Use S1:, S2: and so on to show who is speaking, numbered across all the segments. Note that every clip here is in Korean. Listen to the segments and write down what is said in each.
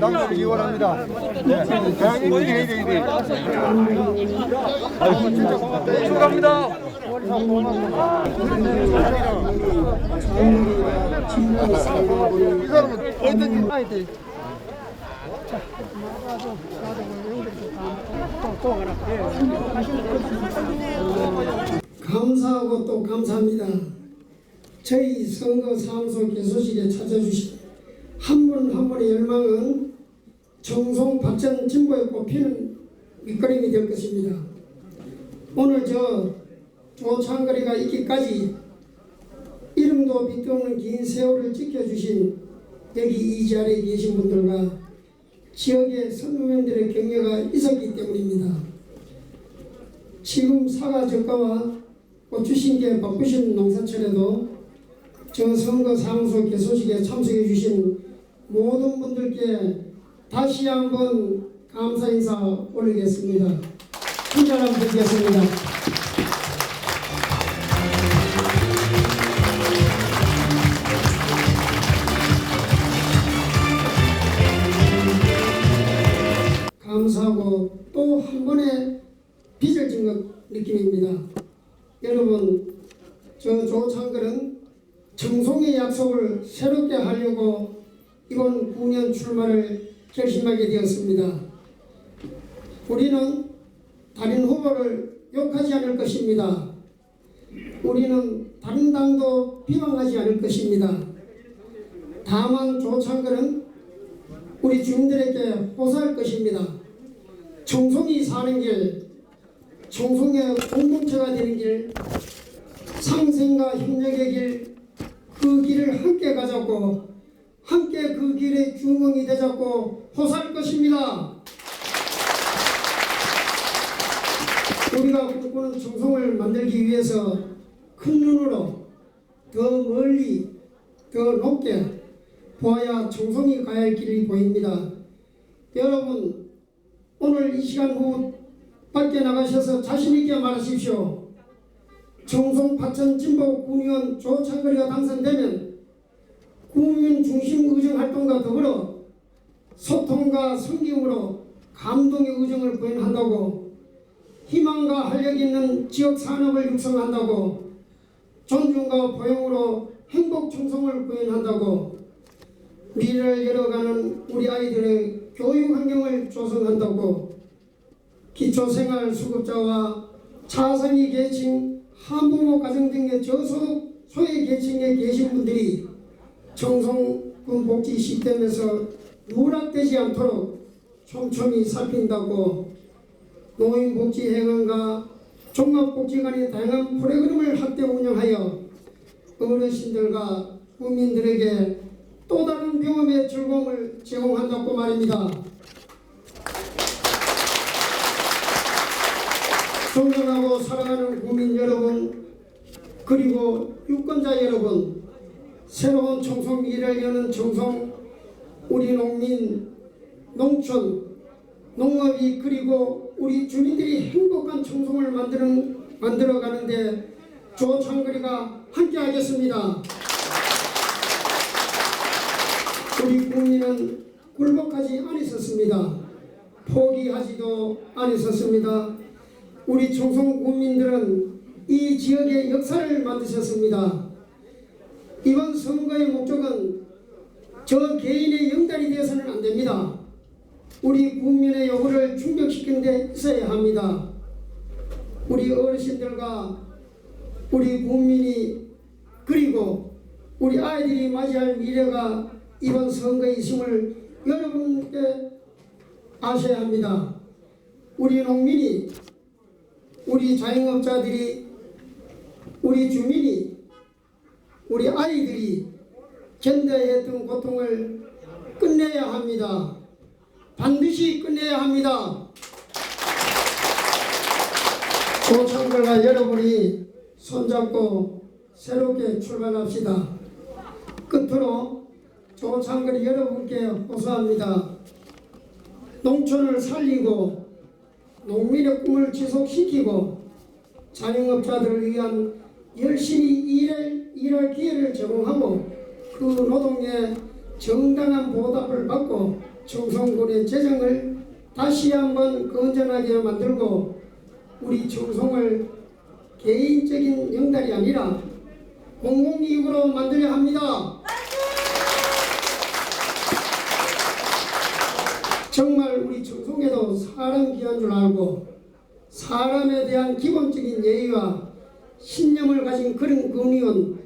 S1: 당신을 기원합니다. 네. 대한민국이 해야 돼, 이래. 아이고, 진짜 고맙다. 축하합니다. 이 사람은 돼?
S2: 감사하고 또 감사합니다. 저희 선거 사무소 개소식에 찾아주신 한분한 분의 열망은 정송 발전 진보에 꼽히는 밑거름이 될 것입니다. 오늘 저 조창거리가 있기까지 이름도 없는 긴 세월을 지켜주신 여기 이 자리에 계신 분들과 지역의 선후배들의 격려가 있었기 때문입니다. 지금 사과 적가와 고추신께 바쁘신 농사철에도 저 선거 사무소 개소식에 참석해 주신 모든 분들께 다시 한번 감사 인사 올리겠습니다. 친절함 드리겠습니다. 감사하고 또 한 번의 빚을 진 것 느낌입니다. 여러분, 저 조창글은 정송의 약속을 새롭게 하려고 이번 9년 출마를 결심하게 되었습니다. 우리는 다른 후보를 욕하지 않을 것입니다. 우리는 다른 당도 비방하지 않을 것입니다. 다만 조창글은 우리 주민들에게 호소할 것입니다. 청송이 사는 길, 청송의 공동체가 되는 길, 상생과 협력의 길, 그 길을 함께 가자고, 함께 그 길의 주몽이 되자고 호소할 것입니다. 우리가 꿈꾸는 청송을 만들기 위해서 큰 눈으로 더 멀리, 더 높게 보아야 청송이 가야 할 길이 보입니다. 여러분, 오늘 이 시간 후 밖에 나가셔서 자신있게 말하십시오. 청송 파천 진보 군의원 조창거리가 당선되면 국민 중심 의정 활동과 더불어 소통과 성김으로 감동의 의정을 구현한다고 희망과 활력 있는 지역 산업을 육성한다고 존중과 포용으로 행복 청송을 구현한다고 미래를 열어가는 우리 아이들의 교육 환경을 조성한다고 기초생활 수급자와 차상위 계층, 한부모 가정 등의 저소득 소외 계층에 계신 분들이 청송군 복지 시스템에서 누락되지 않도록 촘촘히 살핀다고 노인복지회관과 종합복지 관의 다양한 프로그램을 확대 운영하여 어르신들과 국민들에게 또 다른 경험의 즐거움을 제공한다고 말입니다. 존경하고 사랑하는 국민 여러분 그리고 유권자 여러분 새로운 청송 미래를 여는 청송 우리 농민 농촌 농업이 그리고 우리 주민들이 행복한 청송을 만드는 만들어 가는데 조창거리가 함께 하겠습니다. 우리 국민은 굴복하지 않으셨습니다. 포기하지도 않으셨습니다. 우리 청송 국민들은 이 지역의 역사를 만드셨습니다. 이번 선거의 목적은 저 개인의 영달이 되어서는 안 됩니다. 우리 국민의 요구를 충족시키는 데 있어야 합니다. 우리 어르신들과 우리 국민이 그리고 우리 아이들이 맞이할 미래가 이번 선거에 있음을 여러분께 아셔야 합니다. 우리 농민이 우리 자영업자들이 우리 주민이 우리 아이들이 견뎌야 했던 고통을 끝내야 합니다. 반드시 끝내야 합니다. 조창들과 여러분이 손잡고 새롭게 출발합시다. 끝으로 조창거리 여러분께 호소합니다. 농촌을 살리고 농민의 꿈을 지속시키고 자영업자들을 위한 열심히 일할, 일할 기회를 제공하고 그 노동에 정당한 보답을 받고 청송군의 재정을 다시 한번 건전하게 만들고 우리 청송을 개인적인 영달이 아니라 공공기구로 만들어야 합니다. 정말 우리 청송에도 사람 귀한 줄 알고 사람에 대한 기본적인 예의와 신념을 가진 그런 국민은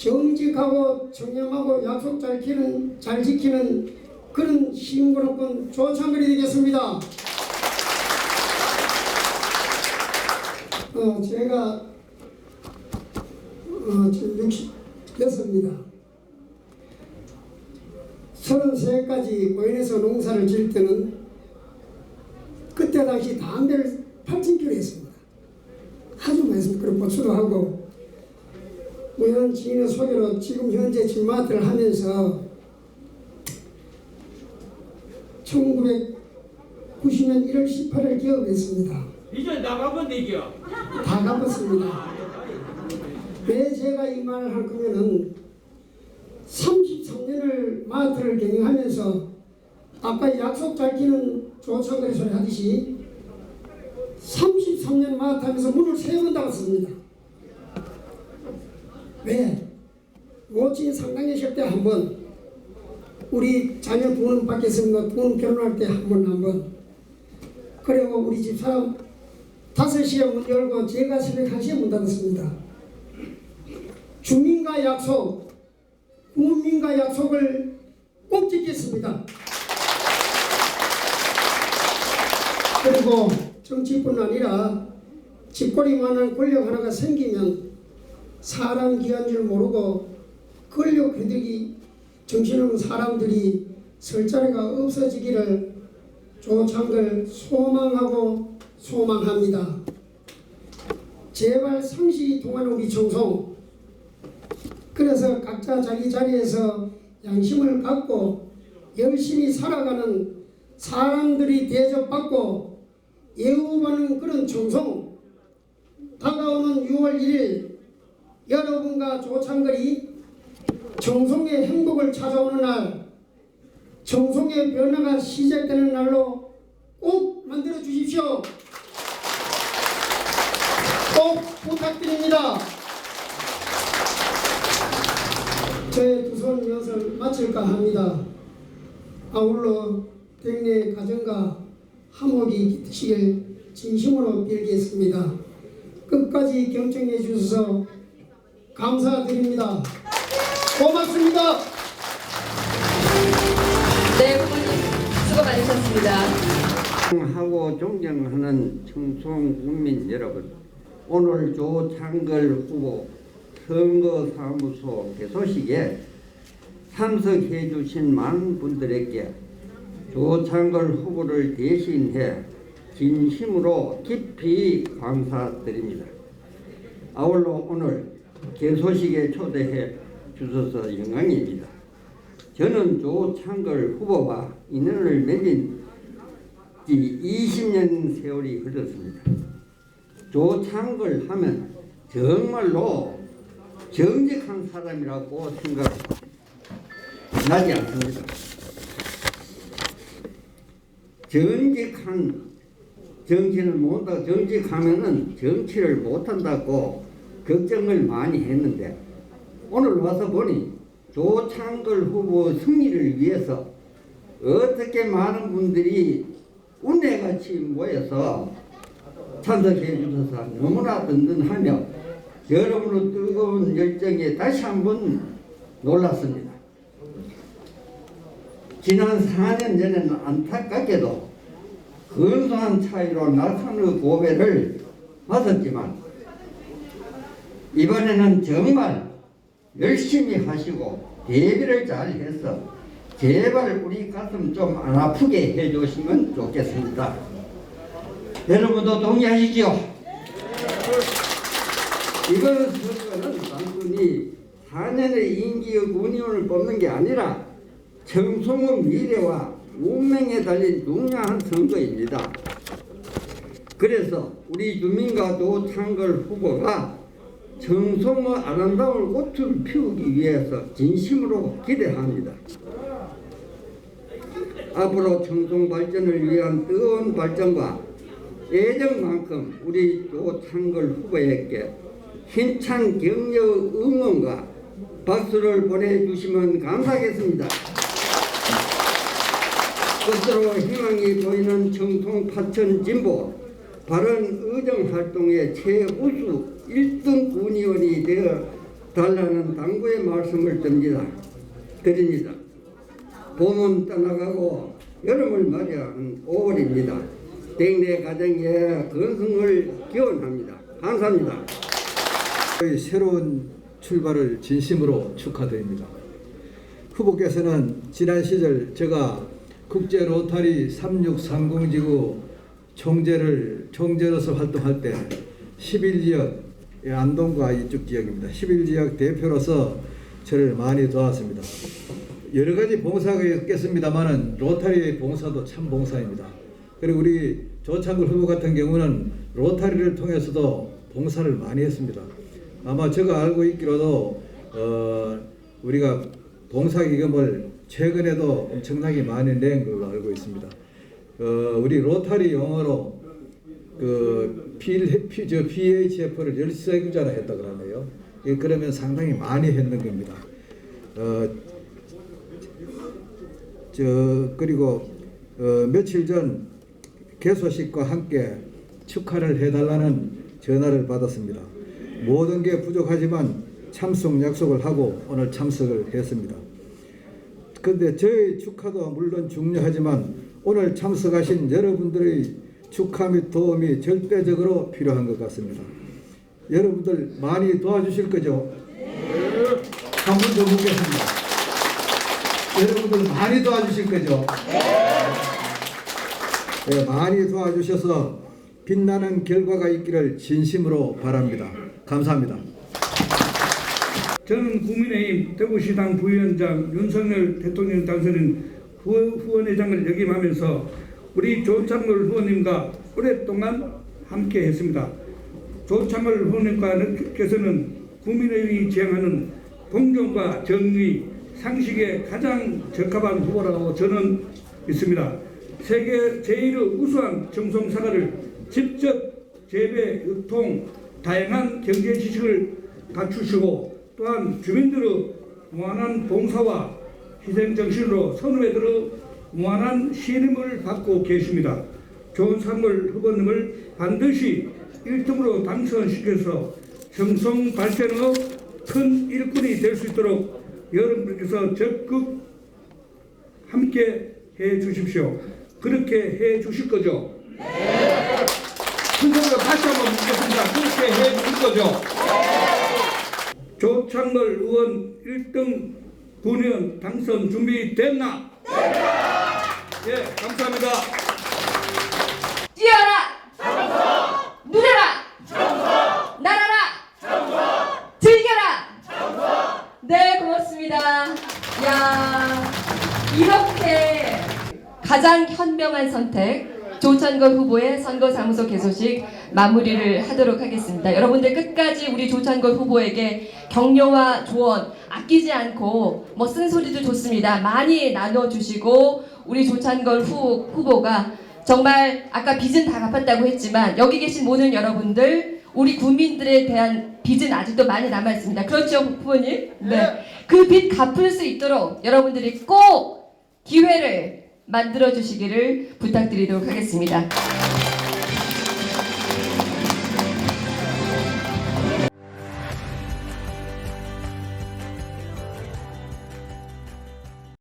S2: 정직하고 청렴하고 약속 잘 지키는, 잘 지키는 그런 시민권권 조창글이 되겠습니다. 어, 제가 어, 지금 66입니다. 33까지 고인에서 농사를 지을 때는 그때 당시 담배를 8,000kg 했습니다. 아주 많이 했습니다. 그리고 보수도 하고 우연 지인의 소개로 지금 현재 진마트를 하면서 1990년 1월 18일 개업했습니다.
S3: 이제 나가면 되죠.
S2: 다 갚았습니다. 왜 제가 이 말을 할 거면은 33년을 마트를 경영하면서 아까 약속 잘 지키는 조창근의 소리 하듯이 33년 마트 하면서 문을 세 번 닫았습니다. 왜? 모친 상당하실 때 한 번, 우리 자녀 부모님 밖에서 부모님 결혼할 때 한 번 한 번, 그리고 우리 집사람 5시에 문 열고 제가 새벽 1시에 문 닫았습니다. 주민과 약속, 국민과 약속을 꼭 지켰습니다. 그리고 정치뿐 아니라 집거리만한 권력 하나가 생기면 사람 귀한 줄 모르고 권력 회득이 정신없는 사람들이 설 자리가 없어지기를 조창을 소망하고 소망합니다. 제발 상식이 통하는 우리 청송 그래서 각자 자기 자리에서 양심을 갖고 열심히 살아가는 사람들이 대접받고 예우받는 그런 청송 다가오는 6월 1일 여러분과 조창걸이 청송의 행복을 찾아오는 날 청송의 변화가 시작되는 날로 꼭 만들어 주십시오. 꼭 부탁드립니다. 저의 두손 연설 마칠까 합니다. 아울러 백내 가정과 화목이 깃드시길 진심으로 빌겠습니다. 끝까지 경청해 주셔서 감사드립니다. 고맙습니다.
S4: 네, 부모님 수고 많으셨습니다.
S5: 하고 존경하는 청송 국민 여러분, 오늘 조창걸 후보 선거사무소 개소식에 참석해 주신 많은 분들에게 조창걸 후보를 대신해 진심으로 깊이 감사드립니다. 아울러 오늘 개소식에 초대해 주셔서 영광입니다. 저는 조창걸 후보와 인연을 맺은 지 20년 세월이 흘렀습니다. 조창걸 하면 정말로 정직한 사람이라고 생각나지 않습니다. 정직한 정치를 못한다, 정직하면은 정치를 못한다고 걱정을 많이 했는데 오늘 와서 보니 조창걸 후보 승리를 위해서 어떻게 많은 분들이 운해같이 모여서 참석해 주셔서 너무나 든든하며 여러분의 뜨거운 열정에 다시 한번 놀랐습니다. 지난 4년 전에는 안타깝게도 근소한 차이로 낙선의 고배를 받았지만 이번에는 정말 열심히 하시고 대비를 잘 해서 제발 우리 가슴 좀 안 아프게 해주시면 좋겠습니다. 여러분도 동의하시죠? 이번 선거는 단순히 4년의 임기의 군의원을 뽑는 게 아니라 청송의 미래와 운명에 달린 중요한 선거입니다. 그래서 우리 주민과 조창걸 후보가 청송의 아름다운 꽃을 피우기 위해서 진심으로 기대합니다. 앞으로 청송 발전을 위한 뜨거운 발전과 애정만큼 우리 조창걸 후보에게 힘찬 격려 응원과 박수를 보내주시면 감사하겠습니다. 끝으로 희망이 보이는 청송 파천 진보 바른 의정 활동의 최우수 1등 군의원이 되어 달라는 당부의 말씀을 드립니다. 드립니다. 봄은 떠나가고 여름을 맞이하는 5월입니다. 땡내 가정의 건승을 기원합니다. 감사합니다.
S3: 새로운 출발을 진심으로 축하드립니다. 후보께서는 지난 시절 제가 국제 로타리 3630지구 총재를 총재로서 활동할 때 11지역 안동과 이쪽 지역입니다. 11지역 대표로서 저를 많이 도왔습니다. 여러 가지 봉사가 있겠습니다만은 로타리의 봉사도 참 봉사입니다. 그리고 우리 조창걸 후보 같은 경우는 로타리를 통해서도 봉사를 많이 했습니다. 아마 제가 알고 있기로도 어, 우리가 봉사 기금을 최근에도 엄청나게 많이 낸 걸로 알고 있습니다. 어, 우리 로타리 용어로 그 P, P, 저 PHF를 열세구자나 했다 그러네요. 예, 그러면 상당히 많이 했는 겁니다. 어, 저 그리고 어, 며칠 전 개소식과 함께 축하를 해달라는 전화를 받았습니다. 모든 게 부족하지만 참석 약속을 하고 오늘 참석을 했습니다. 근데 저의 축하도 물론 중요하지만 오늘 참석하신 여러분들의 축하 및 도움이 절대적으로 필요한 것 같습니다. 여러분들 많이 도와주실 거죠? 한 번 더 묻겠습니다. 여러분들 많이 도와주실 거죠? 네, 많이 도와주셔서 빛나는 결과가 있기를 진심으로 바랍니다. 감사합니다.
S6: 저는 국민의힘 대구시당 부위원장 윤석열 대통령 당선인 후, 후원회장을 역임하면서 우리 조창걸 후보님과 오랫동안 함께 했습니다. 조창걸 후보님께서는 국민의힘이 지향하는 공정과 정의, 상식에 가장 적합한 후보라고 저는 믿습니다. 세계 제1의 우수한 정성 사과를 직접 재배, 유통, 다양한 경제 지식을 갖추시고 또한 주민들의 무한한 봉사와 희생 정신으로 선후배들의 무한한 신임을 받고 계십니다. 좋은 선물 후보님을 반드시 1등으로 당선시켜서 정성 발전의 큰 일꾼이 될 수 있도록 여러분께서 적극 함께 해 주십시오. 그렇게 해 주실 거죠? 네. 큰소리로 다시 한번 묻겠습니다. 그렇게 해 주실 거죠? 조창걸 의원 1등 군의원 당선 준비됐나? 예, 감사합니다.
S4: 뛰어라! 누려라! 날아라! 즐겨라! 네, 고맙습니다. 야 이렇게 가장 현명한 선택, 조찬걸 후보의 선거사무소 개소식 마무리를 하도록 하겠습니다. 여러분들 끝까지 우리 조찬걸 후보에게 격려와 조언 아끼지 않고 뭐 쓴소리도 좋습니다. 많이 나눠주시고 우리 조찬걸 후, 후보가 정말 아까 빚은 다 갚았다고 했지만 여기 계신 모든 여러분들 우리 국민들에 대한 빚은 아직도 많이 남아 있습니다. 그렇죠, 후보님? 네. 그 빚 갚을 수 있도록 여러분들이 꼭 기회를 만들어 주시기를 부탁드리도록 하겠습니다.